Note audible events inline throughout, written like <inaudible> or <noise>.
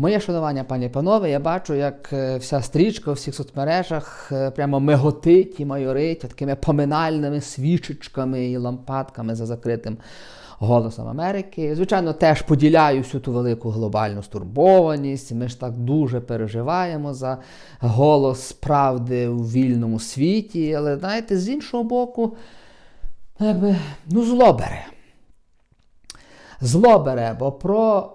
Моє шанування, пані і панове, я бачу, як е, вся стрічка у всіх соцмережах е, прямо миготить і майорить такими поминальними свічечками і лампадками за закритим голосом Америки. Звичайно, теж поділяю всю ту велику глобальну стурбованість. Ми ж так дуже переживаємо за голос правди у вільному світі. Але знаєте, з іншого боку, ну, ну, зло бере. Зло бере, бо про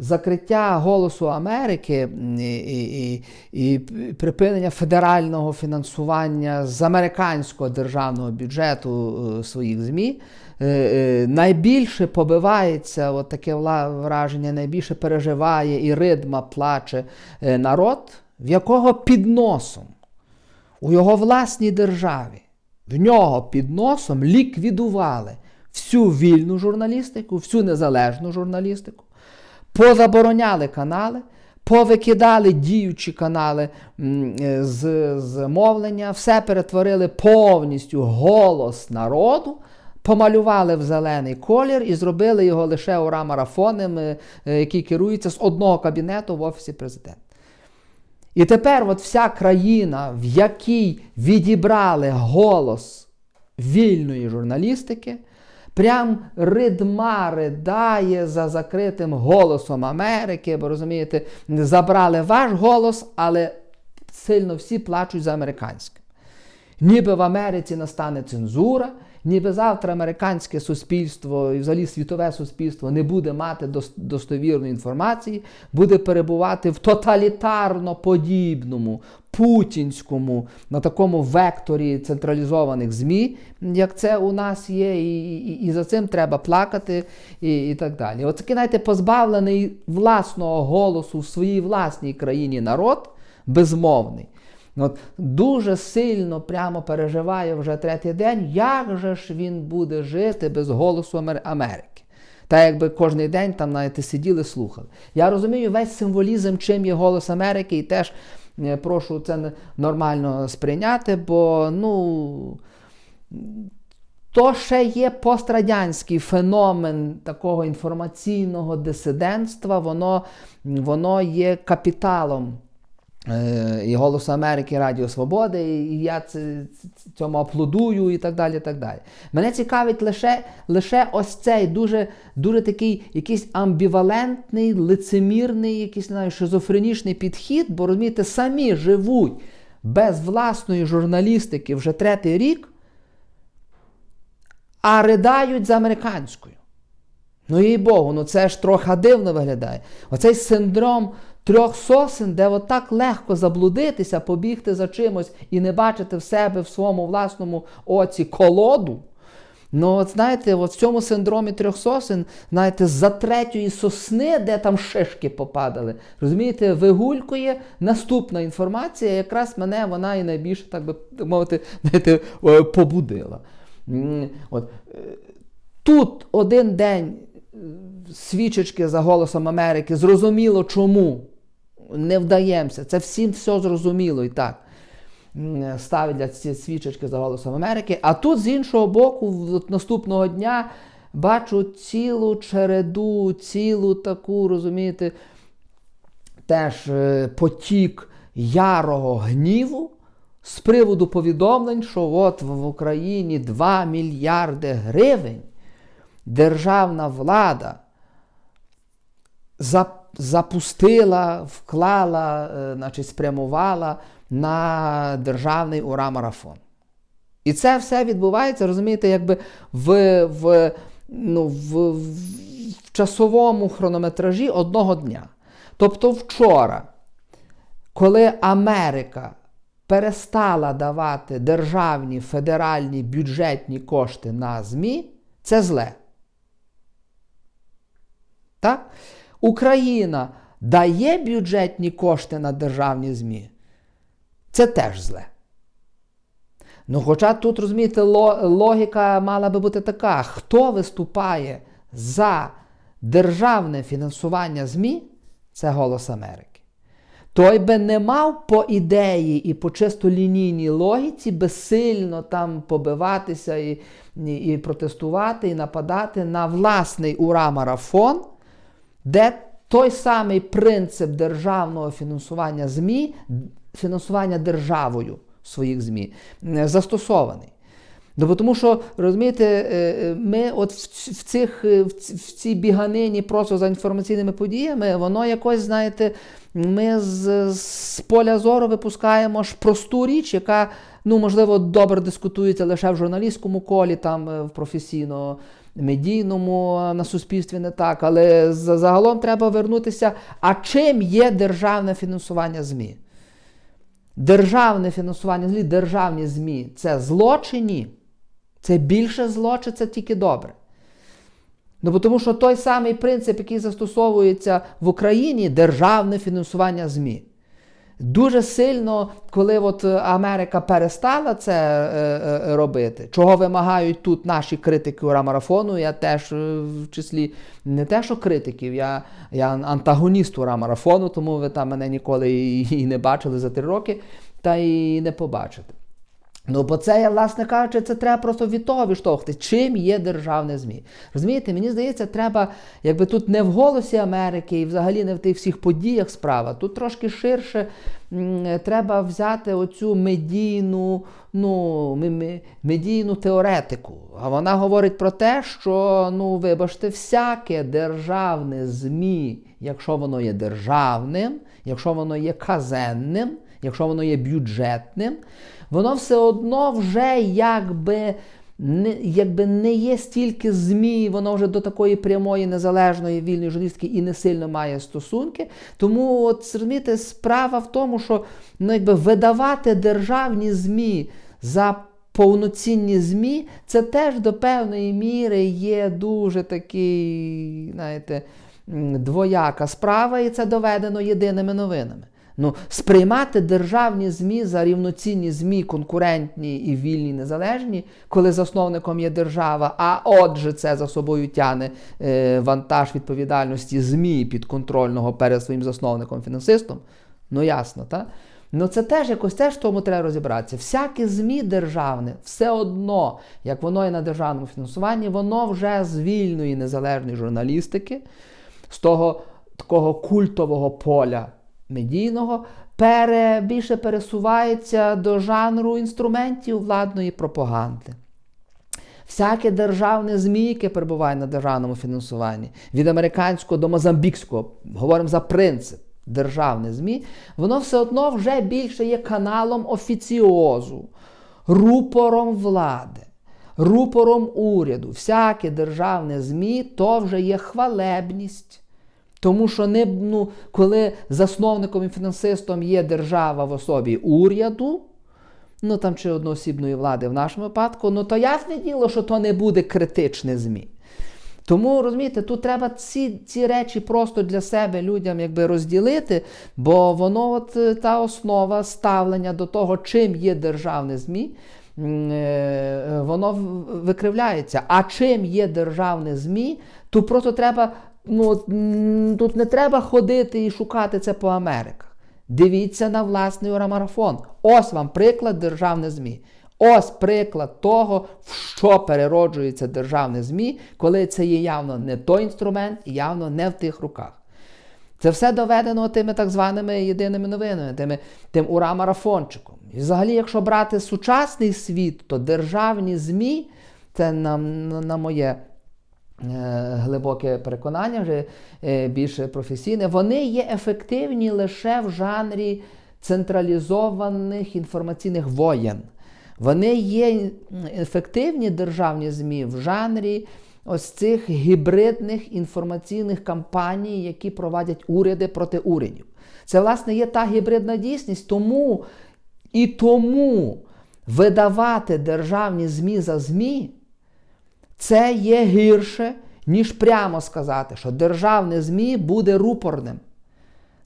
закриття голосу Америки і, і, і, припинення федерального фінансування з американського державного бюджету е, своїх ЗМІ. е, е, Найбільше побивається, от таке враження, найбільше переживає і ридма плаче народ, в якого під носом, у його власній державі, в нього під носом ліквідували всю вільну журналістику, всю незалежну журналістику, позабороняли канали, повикидали діючі канали е, з, з мовлення, все перетворили повністю голос народу. Помалювали в зелений колір і зробили його лише ура-марафонем, е, е, який керується з одного кабінету в Офісі президента. І тепер от вся країна, в якій відібрали голос вільної журналістики, прям ридма ридає за закритим голосом Америки, бо розумієте, забрали ваш голос, але сильно всі плачуть за американським. Ніби в Америці настане цензура, ніби завтра американське суспільство і взагалі світове суспільство не буде мати достовірної інформації, буде перебувати в тоталітарно подібному, путінському, на такому векторі централізованих ЗМІ, як це у нас є, і, і, і за цим треба плакати, і, і так далі. От такий, знаєте, позбавлений власного голосу в своїй власній країні народ, безмовний. От дуже сильно прямо переживає вже третій день, як же ж він буде жити без голосу Америки. Та якби кожен день там знаєте, сиділи, слухали. Я розумію весь символізм, чим є голос Америки, і теж е, прошу це нормально сприйняти, бо ну. То ще є пострадянський феномен такого інформаційного дисидентства, воно, воно є капіталом і Голос Америки, Радіо Свободи, і я це, цьому аплодую і так далі. так далі. Мене цікавить лише, лише ось цей дуже, дуже такий якийсь амбівалентний, лицемірний, якийсь знаю, шизофренічний підхід, бо розумієте, самі живуть без власної журналістики вже третій рік, а ридають за американською. Ну їй Богу, ну це ж трохи дивно виглядає. Оцей синдром трьох сосен, де отак легко заблудитися, побігти за чимось і не бачити в себе в своєму власному оці колоду. Ну, от знаєте, от в цьому синдромі трьох сосен, знаєте, за третьої сосни, де там шишки попадали, розумієте, вигулькує наступна інформація, якраз мене вона і найбільше, так би мовити, знаєте, е, побудила. От, е, тут один день е, свічечки за голосом Америки, зрозуміло чому. Не вдаємося. Це всім все зрозуміло і так. Ставлять ці свічечки за голосом Америки. А тут з іншого боку, наступного дня бачу цілу череду, цілу таку, розумієте, теж е, потік ярого гніву з приводу повідомлень, що от в Україні 2 мільярди гривень державна влада за- запустила, вклала, е, значить, спрямувала на державний ура-марафон. І це все відбувається, розумієте, якби в, в, ну, в, в, часовому хронометражі одного дня. Тобто вчора, коли Америка перестала давати державні федеральні бюджетні кошти на ЗМІ, це зле. Так? Україна дає бюджетні кошти на державні ЗМІ. Це теж зле. Ну, хоча тут, розумієте, логіка мала би бути така: хто виступає за державне фінансування ЗМІ, це голос Америки. Той би не мав по ідеї і по чисто лінійній логіці безсильно там побиватися і, і, і протестувати, і нападати на власний ура-марафон, де той самий принцип державного фінансування ЗМІ, фінансування державою своїх ЗМІ застосований. Ну, тому що, розумієте, е, е, ми от в цих, е, в цій біганині просто за інформаційними подіями, воно якось, знаєте, ми з, з поля зору випускаємо ж просту річ, яка, ну, можливо, добре дискутується лише в журналістському колі, там в професійно медійному на суспільстві не так. Але загалом треба вернутися. А чим є державне фінансування ЗМІ? Державне фінансування ЗМІ, державні ЗМІ це зло чи ні? Це більше зло, чи це тільки добре? Ну, тому що той самий принцип, який застосовується в Україні, державне фінансування ЗМІ. Дуже сильно, коли от е, Америка перестала це е, е, робити, чого вимагають тут наші критики урамарафону, я теж е, в числі не те, що критиків, я, я антагоніст урамарафону, тому ви там мене ніколи і, і не бачили за три роки, та і не побачите. Ну, бо це, я, власне кажучи, це треба просто від того відштовхти, чим є державне ЗМІ. Розумієте, мені здається, треба, якби тут не в голосі Америки і взагалі не в тих всіх подіях справа, тут трошки ширше м, треба взяти оцю медійну, ну, ме- ме- медійну теоретику. А вона говорить про те, що, ну, вибачте, всяке державне ЗМІ, якщо воно є державним, якщо воно є казенним, якщо воно є бюджетним, воно все одно вже якби не, якби не є стільки ЗМІ, воно вже до такої прямої незалежної вільної журналістики і не сильно має стосунки. Тому, от розумієте, справа в тому, що ну, якби видавати державні ЗМІ за повноцінні ЗМІ, це теж до певної міри є дуже такий, знаєте, двояка справа, і це доведено єдиними новинами. Ну, сприймати державні ЗМІ за рівноцінні ЗМІ, конкурентні і вільні, незалежні, коли засновником є держава, а отже, це за собою тяне е, вантаж відповідальності ЗМІ підконтрольного перед своїм засновником фінансистом. Ну ясно, так? Ну це теж якось теж в тому треба розібратися. Всяке ЗМІ державне, все одно, як воно є на державному фінансуванні, воно вже з вільної незалежної журналістики, з того такого культового поля медійного, пере, більше пересувається до жанру інструментів владної пропаганди. Всяке державне ЗМІ, яке перебуває на державному фінансуванні, від американського до мозамбікського, говоримо за принцип, державне ЗМІ, воно все одно вже більше є каналом офіціозу, рупором влади, рупором уряду. Всяке державне ЗМІ то вже є хвалебність. Тому що не, ну, коли засновником і фінансистом є держава в особі уряду, ну там чи одноосібної влади в нашому випадку, ну то ясне діло, що то не буде критичне ЗМІ. Тому розумієте, тут треба ці ці речі просто для себе людям якби розділити, бо воно от е, та основа ставлення до того, чим є державне ЗМІ, е, воно викривляється. А чим є державне ЗМІ, то просто треба. Ну, тут не треба ходити і шукати це по Америках. Дивіться на власний урамарафон. Ось вам приклад державне ЗМІ. Ось приклад того, в що перероджується державне ЗМІ, коли це є явно не той інструмент і явно не в тих руках. Це все доведено тими так званими єдиними новинами, тими, тим ура-марафончиком. І взагалі, якщо брати сучасний світ, то державні ЗМІ, це на, на, на моє глибоке переконання, вже е, більше професійне, вони є ефективні лише в жанрі централізованих інформаційних воєн. Вони є ефективні державні ЗМІ в жанрі ось цих гібридних інформаційних кампаній, які проводять уряди проти урядів. Це, власне, є та гібридна дійсність, тому і тому видавати державні ЗМІ за ЗМІ це є гірше, ніж прямо сказати, що державне ЗМІ буде рупорним.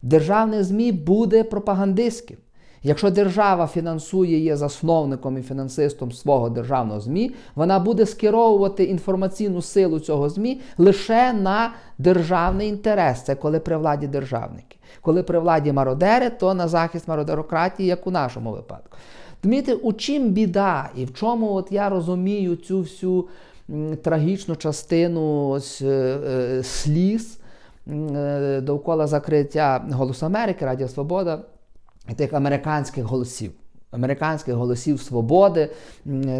Державне ЗМІ буде пропагандистським. Якщо держава фінансує, є засновником і фінансистом свого державного ЗМІ, вона буде скеровувати інформаційну силу цього ЗМІ лише на державний інтерес. Це коли при владі державники. Коли при владі мародери, то на захист мародерократії, як у нашому випадку. Розумієте, у чим біда і в чому от я розумію цю всю трагічну частину ось, е, е, сліз е, довкола закриття Голосу Америки, Радіо Свобода, тих американських голосів. Американських голосів свободи,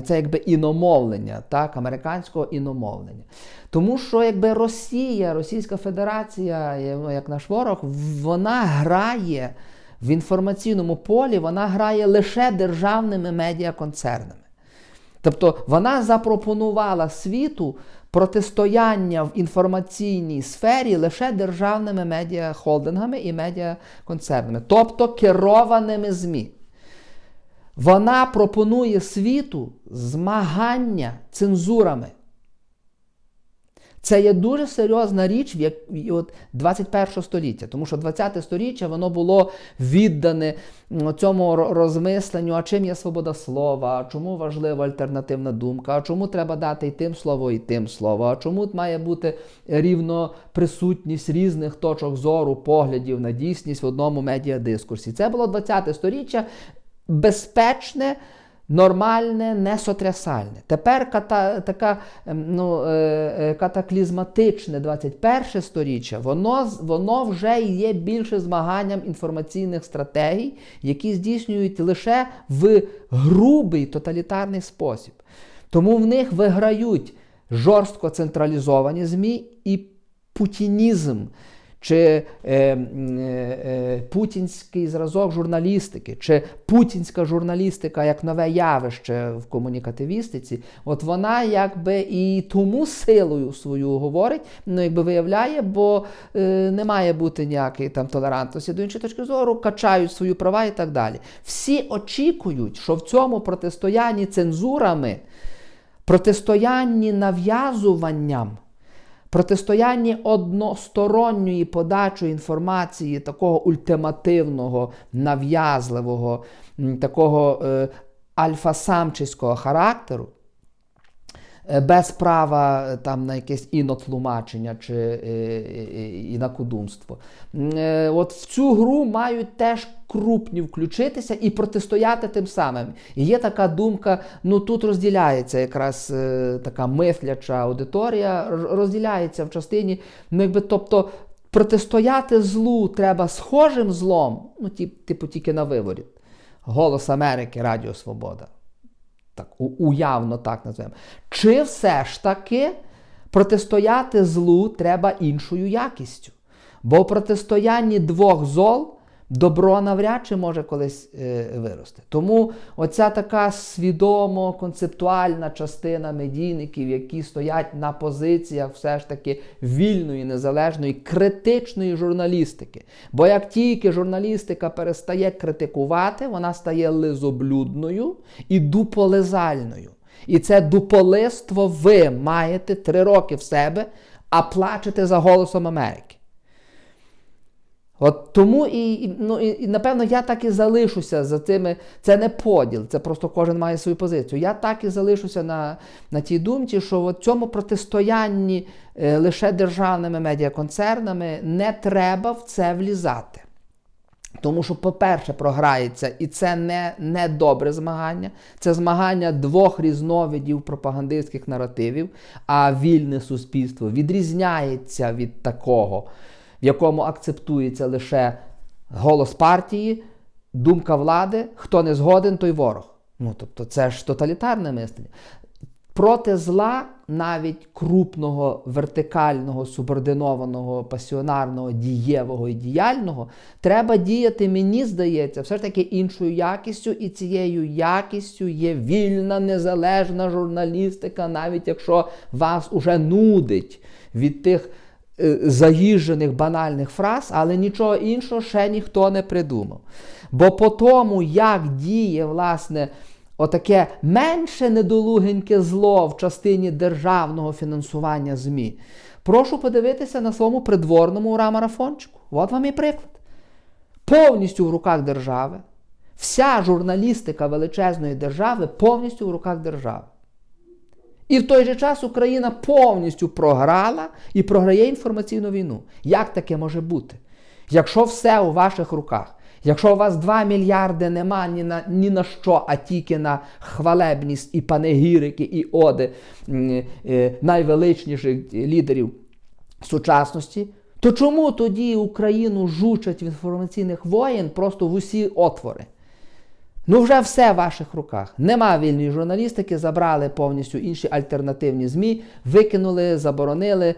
це якби іномовлення, так, американського іномовлення. Тому що якби Росія, Російська Федерація, ну, як наш ворог, вона грає в інформаційному полі, вона грає лише державними медіаконцернами. Тобто вона запропонувала світу протистояння в інформаційній сфері лише державними медіахолдингами і медіаконцернами, тобто керованими ЗМІ. Вона пропонує світу змагання цензурами. Це є дуже серйозна річ в 21 століття, тому що 20 століття воно було віддане цьому розмисленню, а чим є свобода слова, чому важлива альтернативна думка, а чому треба дати і тим слово, і тим слово, а чому має бути рівно присутність різних точок зору, поглядів на дійсність в одному медіадискурсі. Це було 20 століття безпечне нормальне, не сотрясальне. Тепер ката, така ем, ну, е, е, катаклізматичне 21 сторіччя, воно воно вже є більше змаганням інформаційних стратегій, які здійснюють лише в грубий тоталітарний спосіб. Тому в них виграють жорстко централізовані ЗМІ і путінізм чи е, е, е, путінський зразок журналістики, чи путінська журналістика як нове явище в комунікативістиці, от вона якби і тому силою свою говорить, ну якби виявляє, бо е, не має бути ніякої там толерантності до іншої точки зору, качають свої права і так далі. Всі очікують, що в цьому протистоянні цензурами, протистоянні нав'язуванням протистоянні односторонньої подачі інформації, такого ультимативного, нав'язливого, такого е, альфа-самчиського характеру. Е, без права е, там на якесь інотлумачення чи е, інакодумство. От в цю гру мають теж крупні включитися і протистояти тим самим. І є така думка: ну тут розділяється якраз така мисляча аудиторія, розділяється в частині, ну якби тобто. Протистояти злу треба схожим злом, ну, типу тільки на виворі. Голос Америки, Радіо Свобода так, уявно так називаємо. Чи все ж таки протистояти злу треба іншою якістю? Бо в протистоянні двох зол добро навряд чи може колись е, вирости. Тому оця така свідомо концептуальна частина медійників, які стоять на позиціях все ж таки вільної, незалежної, критичної журналістики. Бо як тільки журналістика перестає критикувати, вона стає лизоблюдною і дуполизальною. І це дуполиство ви маєте три роки в себе, а плачете за голосом Америки. От тому і, ну, і, напевно, я так і залишуся за цими. Це не поділ, це просто кожен має свою позицію. Я так і залишуся на на тій думці, що в цьому протистоянні е, лише державними медіаконцернами не треба в це влізати. Тому що, по-перше, програється, і це не, не добре змагання, це змагання двох різновидів пропагандистських наративів, а вільне суспільство відрізняється від такого в якому акцептується лише голос партії, думка влади, хто не згоден, той ворог. Ну, тобто, це ж тоталітарне мислення. Проти зла навіть крупного, вертикального, субординованого, пасіонарного, дієвого і діяльного, треба діяти, мені здається, все ж таки іншою якістю, і цією якістю є вільна, незалежна журналістика, навіть якщо вас уже нудить від тих. Е, заїжджених банальних фраз, але нічого іншого ще ніхто не придумав. Бо по тому, як діє, власне, отаке менше недолугеньке зло в частині державного фінансування ЗМІ, прошу подивитися на своєму придворному ура-марафончику. От вам і приклад. Повністю в руках держави. Вся журналістика величезної держави повністю в руках держави. І в той же час Україна повністю програла і програє інформаційну війну. Як таке може бути? Якщо все у ваших руках, якщо у вас 2 мільярди нема ні на ні на що, а тільки на хвалебність і панегірики, і оди е, найвеличніших лідерів сучасності, То чому тоді Україну жучать в інформаційних воєн просто в усі отвори? Ну, вже все в ваших руках. Нема вільної журналістики, забрали повністю інші альтернативні ЗМІ, викинули, заборонили, е,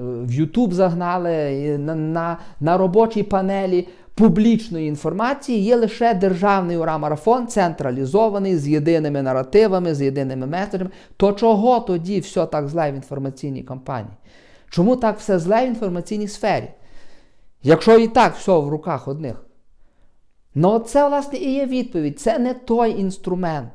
в Ютуб загнали. На, на, на робочій панелі публічної інформації є лише державний ура-марафон, централізований, з єдиними наративами, з єдиними меседжами. То чого тоді все так зле в інформаційній кампанії? Чому так все зле в інформаційній сфері? Якщо і так все в руках одних. Ну, це, власне, і є відповідь. Це не той інструмент.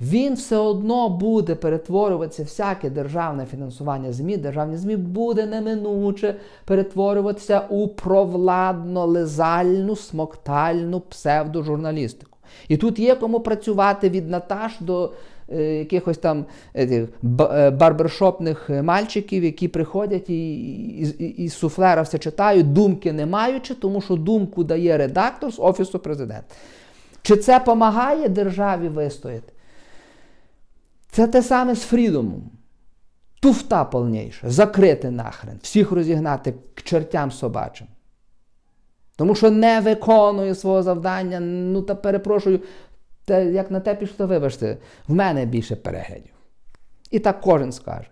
Він все одно буде перетворюватися, всяке державне фінансування ЗМІ, державні ЗМІ буде неминуче перетворюватися у провладно лизальну, смоктальну псевдожурналістику. І тут є кому працювати від Наташ до якихось там е, е, барбершопних е, мальчиків, які приходять і, і, і, і суфлера все читають, думки не маючи, тому що думку дає редактор з Офісу президента. Чи це допомагає державі вистояти? Це те саме з фрідомом. Туфта повніша, закрити нахрен, всіх розігнати к чертям собачим. Тому що не виконує свого завдання, ну та перепрошую, те, як на те пішло, вибачте, в мене більше переглядів. І так кожен скаже.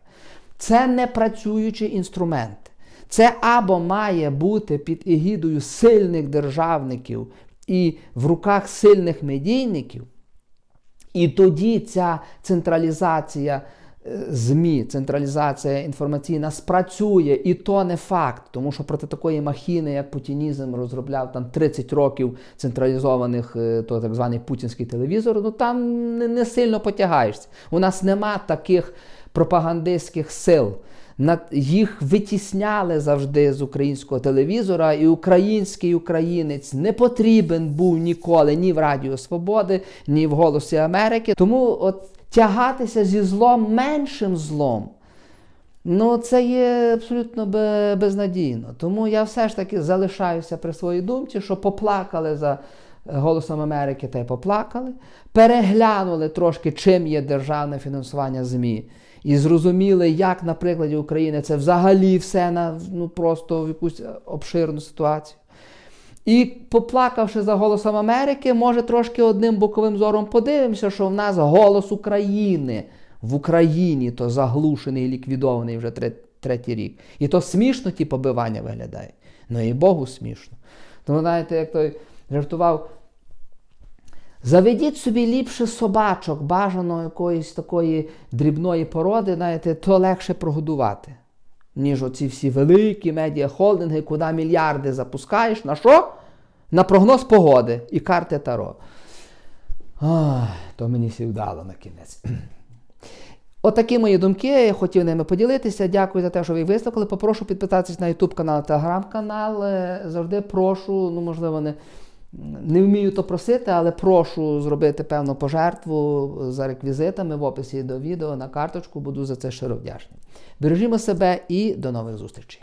Це не працюючий інструмент. Це або має бути під егідою сильних державників і в руках сильних медійників, і тоді ця централізація ЗМІ, централізація інформаційна спрацює, і то не факт, тому що проти такої махіни, як путінізм, розробляв там 30 років централізованих, е, то так званий путінський телевізор, ну там не, сильно потягаєшся. У нас нема таких пропагандистських сил. Їх витісняли завжди з українського телевізора, і український українець не потрібен був ніколи ні в Радіо Свободи, ні в Голосі Америки. Тому от тягатися зі злом меншим злом. Ну, це є абсолютно безнадійно. Тому я все ж таки залишаюся при своїй думці, що поплакали за Голосом Америки та й поплакали, переглянули трошки, чим є державне фінансування ЗМІ. І зрозуміли, як на прикладі України це взагалі все на ну, просто в якусь обширну ситуацію. І поплакавши за голосом Америки, може трошки одним боковим зором подивимося, що в нас голос України в Україні то заглушений і ліквідований вже тре- третій рік. І то смішно ті побивання виглядає. Ну і Богу смішно. Тому знаєте, як той жартував. Заведіть собі ліпше собачок, бажано якоїсь такої дрібної породи, знаєте, то легше прогодувати, ніж оці всі великі медіахолдинги, куди мільярди запускаєш. На що? На прогноз погоди і карти Таро. Ой, то мені всі вдало на кінець. <clears throat> Отакі мої думки, я хотів ними поділитися. Дякую за те, що ви вислухали. Попрошу підписатися на YouTube канал, Telegram канал. Е, Завжди прошу, ну можливо, не, не вмію то просити, але прошу зробити певну пожертву за реквізитами в описі до відео на карточку. Буду за це щиро вдячний. Бережімо себе і до нових зустрічей.